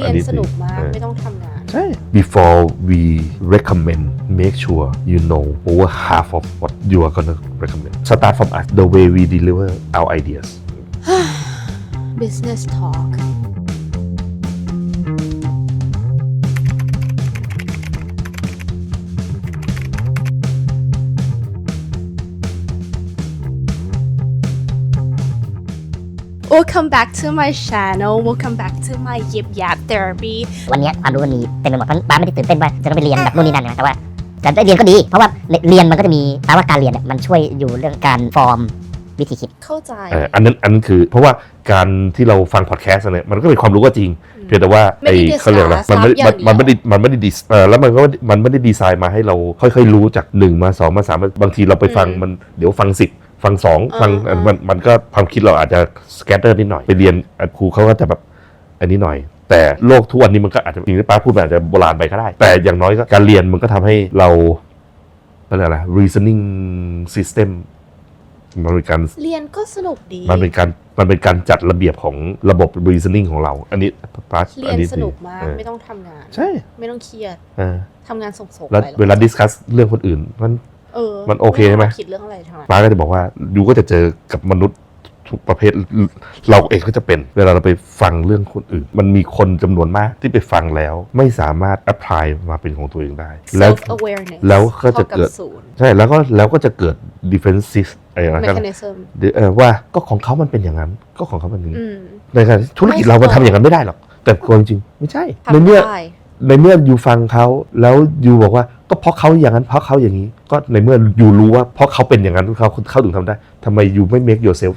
เรียอันนี้สนุกมากเออไม่ต้องทำงาน ใช่ before we recommend make sure you know over half of what you are gonna recommend start from us the way we deliver our ideas business talk Welcome back to my channel. Welcome back to my Yip Yap Therapy. วันเนี้ยความรู้มันมีเต็มไปหมดเพราะป้าไม่ได้ตื่นเต้นว่าจะต้องไปเรียนแบบนู่นนี่นั่นนะแต่ว่าแต่ได้เรียนก็ดี เพราะว่าเรียนมันก็จะมีแปลว่าการเรียนเนี่ยมันช่วยอยู่เรื่องการฟอร์มวิธีคิด เข้าใจ เอออันนั้นอันนั้นคือเพราะว่าการที่เราฟังพอดแคสต์เนี่ยมันก็เป็นความรู้ก็จริง เพียงแต่ว่าไม่ไอ้ได้เขาเรียกอะไร discuss มันไม่อย่างมันเดียวมันไม่ได้มันไม่ได้ดีเออแล้วมันก็มันไม่ได้ดีไซน์มาให้เราค่อยๆรู้จากหนึ่งมาสองมาสามบางทีเราไปฟังอืม มันเดี๋ยวฟังสิบ ฟังสองอ่าฟังอ่ามั มันมันก็ความคิดเราอาจจะสแกตเตอร์นิดหน่อยไปเรียนอะครูเขาก็จะแบบอันนี้หน่อย แต่โลกทุกวันนี้มันก็อาจจะจริงที่ป้าพูดมันอาจจะโบราณไปก็ได้ แต่อย่างน้อยก็การเรียนมันก็ทำให้เราอะไรนะ reasoning system มันเป็นการ เรียนก็สนุกดี มันเป็นการมันเป็นการจัดระเบียบของระบบ reasoning ของเรา อันนี้พาร์ทเรีอัยนนนี้สนุกมากเออไม่ต้องทำงาน ใช่ไม่ต้องเครียดเออทำงานส่งๆแล้วไปเวลา discuss เรื่องคนอื่น มัน เออมันโอเคใช่ไหม คิดเรื่องอะไรทำไมป้าก็จะบอกว่ายูก็จะเจอกับมนุษย์ทุกประเภทเราเองก็จะเป็น เวลาเราไปฟังเรื่องคนอื่น มันมีคนจำนวนมากที่ไปฟังแล้ว ไม่สามารถ apply มาเป็นของตัวเองได้ แล้ว self awareness แล้วก็จะเกิด ท่าบศูนย์ ใช่แล้วก็แล้วก็จะเกิด defensive อะไรนะกัน mechanism เออว่าก็ของเขามันเป็นอย่างนั้น ก็ของเขาเป็นอย่างนี้อืม ในขณะที่ธุรกิจเรามันทำอย่างนั้นไม่ได้หรอก แต่ความจริงไม่ใช่ในทำเมื่อ ได้ ในเมื่อยูฟังเขาแล้วยูบอกว่า ก็เพราะเขาอย่างนั้นเพราะเขาอย่างนี้ ก็ในเมื่อยูรู้ว่าเพราะเขาเป็นอย่างนั้นเขาเขาถึงทำได้ทำไมยูไม่ make yourself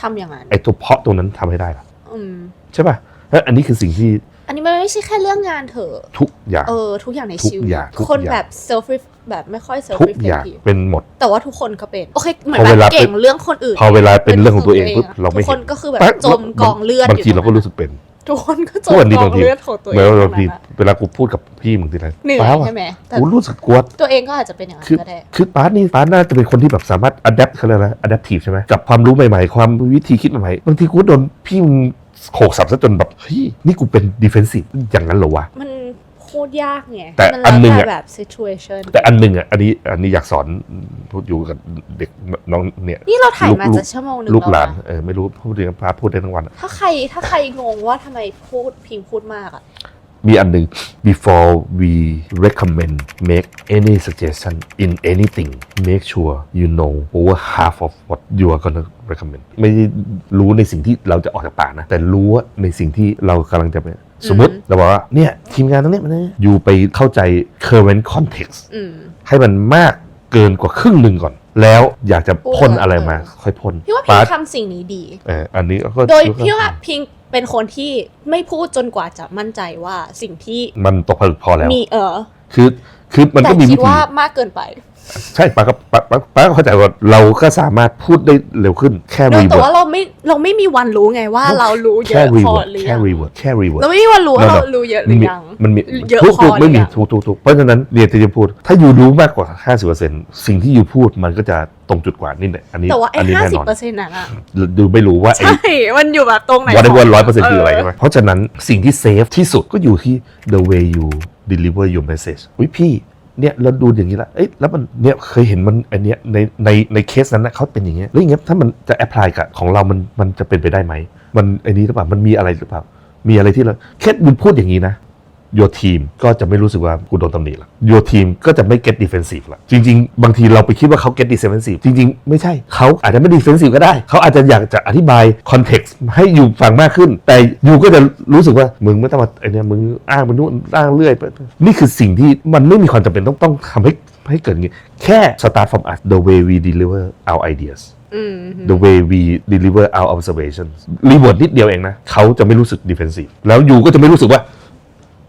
ทำอย่างนั้นไอ้ตัวเพราะตรงนั้นทำให้ได้ล่ะอืมใช่ป่ะแล้วอันนี้คือสิ่งที่ อันนี้มันไม่ใช่แค่เรื่องงานเถอะ ทุกอย่างเออทุกอย่างในทุกชีวิตอย่างทุกคนอย่างแบบ self ref- แบบไม่ค่อย self ทุกอย่าง reflective เป็นหมด แต่ว่าทุกคนก็เป็นโอเคเหมือนพอแบเวลาบเก่งเรื่องคนอื่น พอเวลาเป็นเรื่องของตัวเองปุ๊บะเราไม่ทุกคเห็นนก็คือแบบปั๊จมกองเลือดบางทีอยู่เราก็รู้สึกเป็น ทุกคนก็จทุมกวันนี้กอบางงทีเลือดของตัวเองแม้ว่าทั้บางงทีนั้นอะเวลากูพูดกับพี่มึงทีไรเหนื่อยป้าว่ะใช่ไหมแต่กูรู้สึกกลัวตัวเองก็อาจจะเป็นอย่างนั้คือนก็ได้คือป้านี่ป้าน่าจะเป็นคนที่แบบสามารถ adapt เขาเรียกอะไร adaptive ใช่ไหมกับความรู้ใหม่ๆ ความวิธีคิดใหม่ๆบางทีกูโดนพี่มึงโขกสับซะจนแบบเฮ้ยนี่กูเป็น defensive อย่างนั้นเหรอวะมัน โคตรยากไงแต่มัอันหนึ่งแล้วอะแต่แบบ situation แต่อันหนึ่งอะอันนี้อันนี้อยากสอนพูดอยู่กับเด็กน้องเนี่ยนี่เราถ่ายมาลูกจะชั่วโมงหนึ่งลูกหลานแล้วนะเออไม่รู้พูดเรื่องพาพูดได้ทั้งวันอะถ้าใครถ้าใครงงว่าทำไมพูดพิงพูดมากอะมีอันหนึ่ง before we recommend make any suggestion in anything make sure you know over half of what you are gonna recommend ไม่ได้รู้ในสิ่งที่เราจะออกจากปากนะ แต่รู้ว่าในสิ่งที่เรากำลังจะไป สมมติเราบอกว่าเนี่ยทีมงานตรงเนี้ยมันเนี่ยอยู่ไปเข้าใจ current context อืม ให้มันมากเกินกว่าครึ่งหนึ่งก่อน แล้วอยากจะพ่นพูดอะไรมาเออค่อยพ่นพี่ว่าพิปางร์ตทำสิ่งนี้ดี เอออันนี้ก็โดยก็พี่ว่าพิงเป็นคนที่ไม่พูดจนกว่าจะมั่นใจว่าสิ่งที่มันตกผลึกพอแล้ว มีเออคือคือมันแต่ก็มีคิวิดธี ว่ามากเกินไป ใช่ป้าก็ป้าป้าป้าก็เข้าใจว่าเราก็สามารถพูดได้เร็วขึ้นแค่เนอะรีแต่เวิร์ว่าเราไม่เราไม่มีวันรู้ไงว่าเรารู้เยแค่อะรีพอเวิร์หรือแค่ยังรีเวิร์แค่รีเวิร์เราไม่มีวันรู้ว่านั่นเราน่ะรู้เยอะหรือยัง มันมีเยอะถูกพอถูกไม่มีหรือยังถูกถูกถูกเพราะฉะนั้นเรียนที่จะพูด ถ้าอยู่รู้มากกว่า 50%สิ่งที่อยู่พูดมันก็จะตรงจุดกว่านี่แหละอันนี้แต่ว่าไอ้อันนี้ห้าแน่สิบนอนเปอร์เซ็นต์นั้นอะดูไม่รู้ว่าไอ้ ใช่มันอยู่แบบตรงไหนวันได้วันร้อยเปอร์เซ็นต์ขงคืออะไรใช่ไหมเพราะฉะนั้นสิ่งที่เซฟที่สุดก็อยู่ที่ the way you deliver your message อุ้ยพี่ เนี่ยเราดูอย่างนี้ละเอ้ยแล้วมันเนี่ยเคยเห็นมันอันเนี้ยในในในเคสนั้นนะเขาเป็นอย่างเงี้ยแล้วอย่างเงี้ยถ้ามันจะแอพพลายกับของเรามันมันจะเป็นไปได้ไหมมันไอ้นี้หรือเปล่ามันมีอะไรหรือเปล่ามีอะไรที่เราแค่มึงพูดอย่างนี้นะ your team ก็จะไม่รู้สึกว่ากูโดนตำหนิละ your team ก็จะไม่ get defensive ละจริง ๆ บางทีเราไปคิดว่าเขา get defensive จริง ๆ ไม่ใช่เขาอาจจะไม่ defensive ก็ได้ เขาอาจจะอยากจะอธิบาย context ให้อยู่ฟังมากขึ้น แต่อยู่ก็จะรู้สึกว่ามึงไม่ต้องมาไอเนี้ยมึงอ้างมันนู่นอ้างเรื่อยไปนี่คือสิ่งที่มันไม่มีความจำเป็นต้องต้องทำให้ให้เกิดอย่างนี้แค่ start from us the way we deliver our ideas อืม the way we deliver our observations รีเวิร์ดนิดเดียวเองนะเขาจะไม่รู้สึก defensive แล้วยูก็จะไม่รู้สึกว่า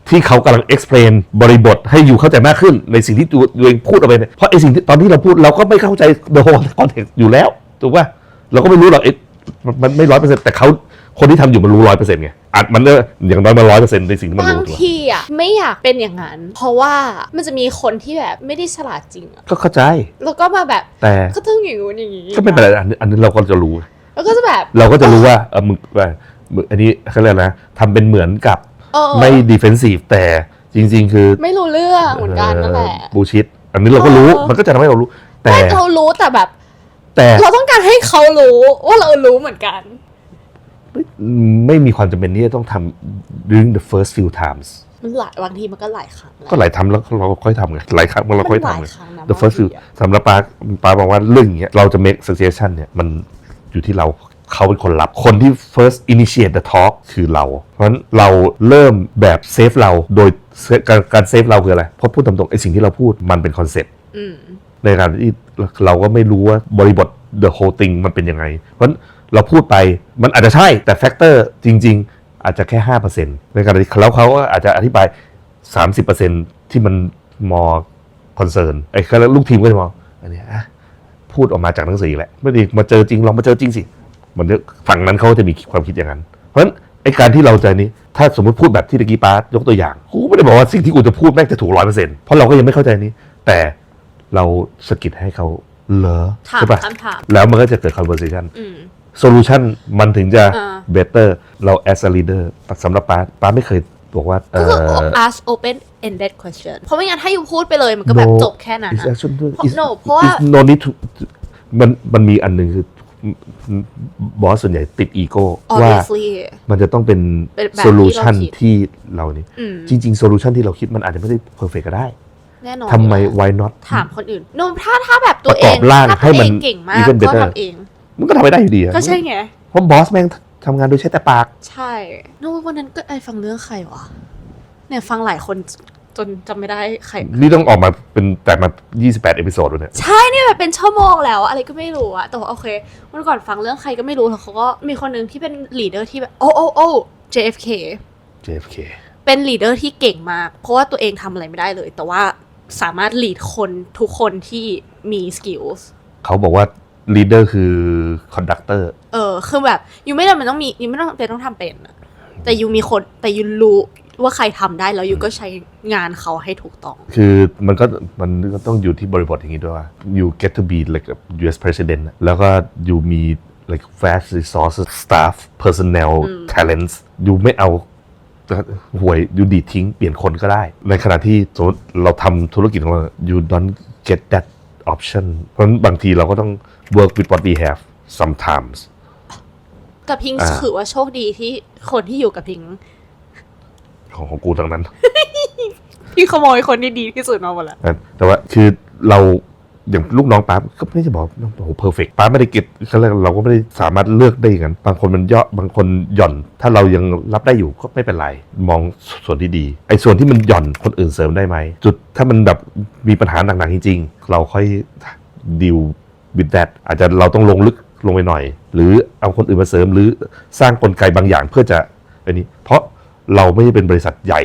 ที่เขากำลัง explain บริบทให้ยูเข้าใจมากขึ้นในสิ่งที่ตัวตัวเองพูดออกไปเนี่ยเพราะไอสิ่งที่ตอนที่เราพูดเราก็ไม่เข้าใจ the whole context อยู่แล้วถูกป่ะเราก็ไม่รู้หรอกเอ๊ะมันมันไม่ร้อยเปอร์เซ็นต์แต่เขาคนที่ทำอยู่มันรู้ร้อยเปอร์เซ็นต์ไงอัดมันเนี่ยอย่างน้อยมันร้อยเปอร์เซ็นต์ในสิ่งที่มันบางรู้ถูกปะทีอะไม่อยากเป็นอย่างนั้น เพราะว่ามันจะมีคนที่แบบไม่ได้ฉลาดจริงอะก็เข้าใจ แล้วก็มาแบบแต่ก็ต้องอย่างงู้นอย่างงี้ก็ไม่เป็นไรอันนี้อันนี้เราก็จะรู้ แล้วก็จะแบบ เราก็จะรู้ว่าเออมึงว่ามึงอันนี้เขาเรียกอะไรนะทำเป็นเหมือนกับ เออไม่ defensive แต่จริง ๆ คือไม่รู้เรื่องเหมือนกันนั่นแหละบูชิดอันนี้เราก็รู้เออมันก็จะทำให้เรารู้ แต่ไม่เรารู้แต่แบบ แต่เราต้องการให้เขารู้ว่าเรารู้เหมือนกัน ไม่มีความจำเป็นที่จะต้องทำ during the first few times มันหลายบางทีมันก็หลายครั้งแหละก็หลายทำแล้วเราก็ค่อยทำไงหลายครั้งเราค่อยมันหลายทำไงครั้งนะ the first บาง few ทีอะสำหรับปาปาบอกว่าเรื่องอย่างเงี้ยเราจะ make suggestion เนี่ยมันอยู่ที่เรา เขาเป็นคนรับ คนที่ first initiate the talk คือเรา เพราะฉะนั้นเราเริ่มแบบเซฟเราโดยการการเซฟเราคืออะไร เพราะพูดตรงๆไอ้สิ่งที่เราพูดมันเป็นคอนเซ็ปต์อืมในการที่เราก็ไม่รู้ว่าบริบท the whole thing มันเป็นยังไง เพราะฉะนั้นเราพูดไปมันอาจจะใช่แต่แฟกเตอร์จริง ๆ อาจจะแค่ 5%ในการที่แล้วเขาก็อาจจะอธิบาย 30%ที่มันมอคอนเซิร์นไอ้ก็ลูกทีมก็จะมองอันเนี้ยอะพูดออกมาจากหนังสือแหละไม่ได้มาเจอจริงลองมาเจอจริงสิ มันจะฝั่งนั้นเขาจะมีความคิดอย่างนั้น เพราะฉะนั้นไอ้การที่เราจะนี้ถ้าสมมติพูดแบบที่ตะกี้ป้ายกตัวอย่างกูไม่ได้บอกว่าสิ่งที่กูจะพูดแม่งจะถูกร้อยเปอร์เซ็นต์เพราะเราก็ยังไม่เข้าใจนี้ แต่เราสะกิดให้เขาเหรอถามใช่ปะคำถามแล้วมันก็จะเกิด conversation อืม solution มันถึงจะอ่า better เรา as a leader สำหรับป้าป้าไม่เคยบอกว่าเอก็คืออ ask open ended question เพราะไม่งั้นถ้าอยู่พูดไปเลยมันก็แบบ No จบแค่นั้น is อะ actually เพราะ is no เพราะว่า is no need to มันมันมีอันหนึ่งคือ บอสส่วนใหญ่ติดอีโก้ว่า obviously มันจะต้องเป็นเป็นแบบที่เรา solution คิด ที่เรานี่อืมจริงๆ solution ที่เราคิดมันอาจจะไม่ได้ perfect ก็ได้แน่นอนทำไมอยู่แล้ว why not ถามคนอื่นโนถ้าถ้าแบบตัวเอประกงอบร่างถ้าให้ตัวมัเอนงเก่งมาก even ก็ better ทำเอง มันก็ทำไม่ได้อยู่ดีอะก็ใช่ไง เพราะบอสแม่งทำงานโดยใช้แต่ปาก ใช่โนวันนั้นก็ไอฟังเรื่องใครวะ เนี่ยฟังหลายคน จนจำไม่ได้ใคร นี่ต้องออกมาเป็นแต่มา 28 เอพิโซดแล้วเนี่ย ใช่เนี่ยแบบเป็นชั่วโมงแล้วอะไรก็ไม่รู้อะแต่ว่าโอเคเมื่อก่อนฟังเรื่องใครก็ไม่รู้แล้วเขาก็มีคนหนึ่งที่เป็นลีดเดอร์ที่แบบโอ้โอ้โอ้ JFK JFK เป็นลีดเดอร์ที่เก่งมาก เพราะว่าตัวเองทำอะไรไม่ได้เลย แต่ว่าสามารถลีดคนทุกคนที่มีสกิลส์เขาบอกว่า leader คือ conductor เออ คือแบบยูไม่จำเป็นต้องมียูไม่ต้องเป็นต้องทำเป็นอะแต่ยูมีคนแต่ยูรู้ ว่าใครทำได้แล้วยูก็ใช้งานเขาให้ถูกต้อง คือมันก็มันก็ต้องอยู่ที่บริบทอย่างนี้ด้วยว่า you get to be like a US president อะแล้วก็ you มี like vast resources staff personnel talents you ไม่เอาหวย you ดีดทิ้งเปลี่ยนคนก็ได้ ในขณะที่สมมติเราทำธุรกิจของเรา you don't get that option เพราะฉะนั้นบางทีเราก็ต้อง work with what we have sometimes แต่พิงอ่าถือว่าโชคดีที่คนที่อยู่กับพิง ของของกูทั้งนั้น พี่ขโมยคนที่ดีที่สุดมาหมดแล้วนะแต่ว่าคือเราอย่างลูกน้องป้าก็ไม่ใช่บอกว่าโอ้โหเพอร์เฟกป้าไม่ได้เก็ตเขาเรียกเราก็ไม่ได้สามารถเลือกได้อย่างนั้นบางคนมันเยอะบางคนหย่อน ถ้าเรายังรับได้อยู่ก็ไม่เป็นไร มองส่วนที่ดี ไอ้ส่วนที่มันหย่อนคนอื่นเสริมได้ไหม จุดถ้ามันแบบมีปัญหาหนักๆจริงๆ เราค่อยดิวบิดแดดอาจจะเราต้องลงลึกลงไปหน่อย หรือเอาคนอื่นมาเสริมหรือสร้างกลไกบางอย่างเพื่อจะอันนี้ เพราะ เราไม่ได้เป็นบริษัทใหญ่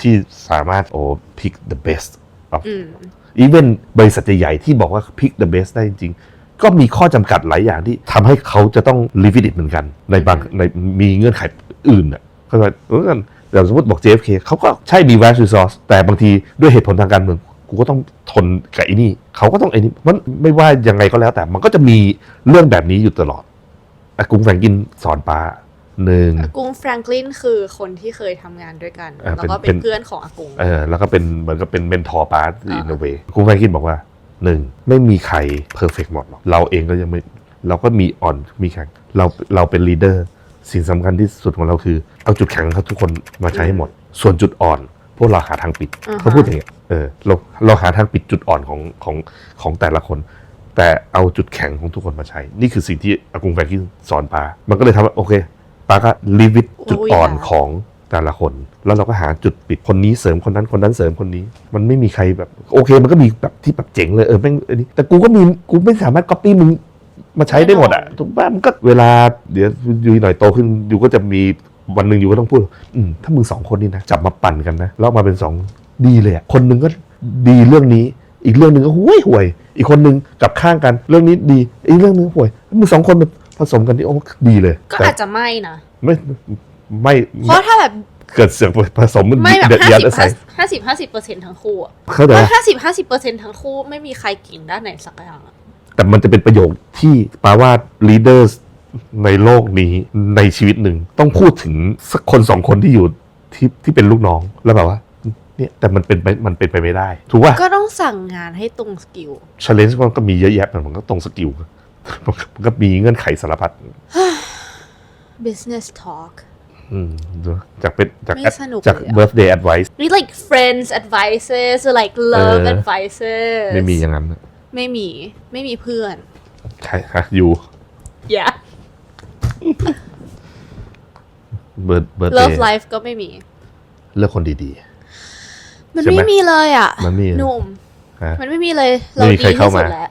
ที่สามารถโอ้ pick the best of อืม อีเวนบริษัทใหญ่ๆที่บอกว่า pick the best ได้จริงๆ ก็มีข้อจำกัดหลายอย่างที่ทำให้เขาจะต้อง limit it เหมือนกัน ในบางในมีเงื่อนไขอื่นอะก็เลยเหมือนกันแต่สมมติบอก JFK เขาก็ใช่มี vast resource แต่บางทีด้วยเหตุผลทางการเมืองกูก็ต้องทนกับไอ้นี่ เขาก็ต้องไอ้นี่มันไม่ว่ายังไงก็แล้วแต่มันก็จะมีเรื่องแบบนี้อยู่ตลอดอากรุงแฟรงกินสอนป้า หนึ่งอากงแฟรงคลินคือคนที่เคยทำงานด้วยกันอ่าแล้วก็เป็เป็นนเพื่อนของอากงเออแล้วก็เป็นเหมือนก็เป็นเมนทอร์ปาร์ตอ่าอินเวคุณแฟรงกินบอกว่าหนึ่งไม่มีใครเพอร์เฟกหมดหรอกเราเองก็ยังไม่เราก็มีอ่อนมีแข็งเราเราเป็นลีดเดอร์สิ่งสำคัญที่สุดของเราคือ เอาจุดแข็งของเขาทุกคนมาใช้ให้หมด ส่วนจุดอ่อน พวกเราหาทางปิดอ่าฮะเขาพูดอย่างเงี้ยเออเราเราหาทางปิดจุดอ่อนของของของแต่ละคน แต่เอาจุดแข็งของทุกคนมาใช้ นี่คือสิ่งที่อากงแฟรงกินสอนปา มันก็เลยทำว่าโอเค ปาก็ลีวิตจุดอ่อนของแต่ละคน แล้วเราก็หาจุดปิดคนนี้เสริมคนนั้นคนนั้นเสริมคนนี้ มันไม่มีใครแบบ โอเค มันก็มีแบบที่แบบเจ๋งเลยเออแม่งเออนี่แต่กูก็มีกูไม่สามารถก๊อปปี้มึงมาใช้ได้หมดอะถูกป่ะมันก็เวลาเดี๋ยวอยู่หน่อยโตขึ้นอยู่ก็จะมีวันหนึ่งอยู่ก็ต้องพูด อืมถ้ามึงสองคนนี่นะจับมาปั่นกันนะแล้วมาเป็นสองดีเลยอะคนหนึ่งก็ดีเรื่องนี้ อีกเรื่องหนึ่งก็ห่วยห่วย อีกคนหนึ่งกลับข้างกัน เรื่องนี้ดี อีกเรื่องหนึงห่วยมึงสองคนมา ผสมกันที่โอ้ดีเลยก็แต่อาจจะไม่นะไม่ไม่เพราะถ้าแบบเกิดเสือกผสมมันไม่แบบเดือดห้ายัดสิบใส่ห้าสิบห้าสิบเปอร์เซ็นต์ทั้งคู่อะเข้าใจว่าปะห้าสิบห้าสิบเปอร์เซ็นต์ทั้งคู่ไม่มีใครเก่งด้านไหนสักอย่างอะแต่มันจะเป็นประโยคที่แปลว่า leaders ในโลกนี้ในชีวิตหนึ่ง ต้องพูดถึงสักคนสองคนที่อยู่ที่ที่เป็นลูกน้องแล้วแบบว่าเนี่ยแต่มันเป็นไปมันเป็นไปไม่ได้ ถูกป่ะก็ต้องสั่งงานให้ตรงสกิล challenge มันก็มีเยอะแยะมันก็ตรงสกิลมัน ก็มันก็มีเงื่อนไขสารพัด business talk อืมจากเป็นจากไม่สนุกจากเลยอะ birthday advice we like friends advices or like love เออ advices ไม่มีอย่างนั้น ไม่มี ไม่มีเพื่อน ใช่ฮะอยู่ yeah birth- birthday love life ก็ไม่มี เลือกคนดีมันใช่ไหมไม่มีเลยอะ มันไม่มีหนุ่มๆฮะมันไม่มีเลยไม่เรามีดีใครที่เข้าสุมาดแล้ว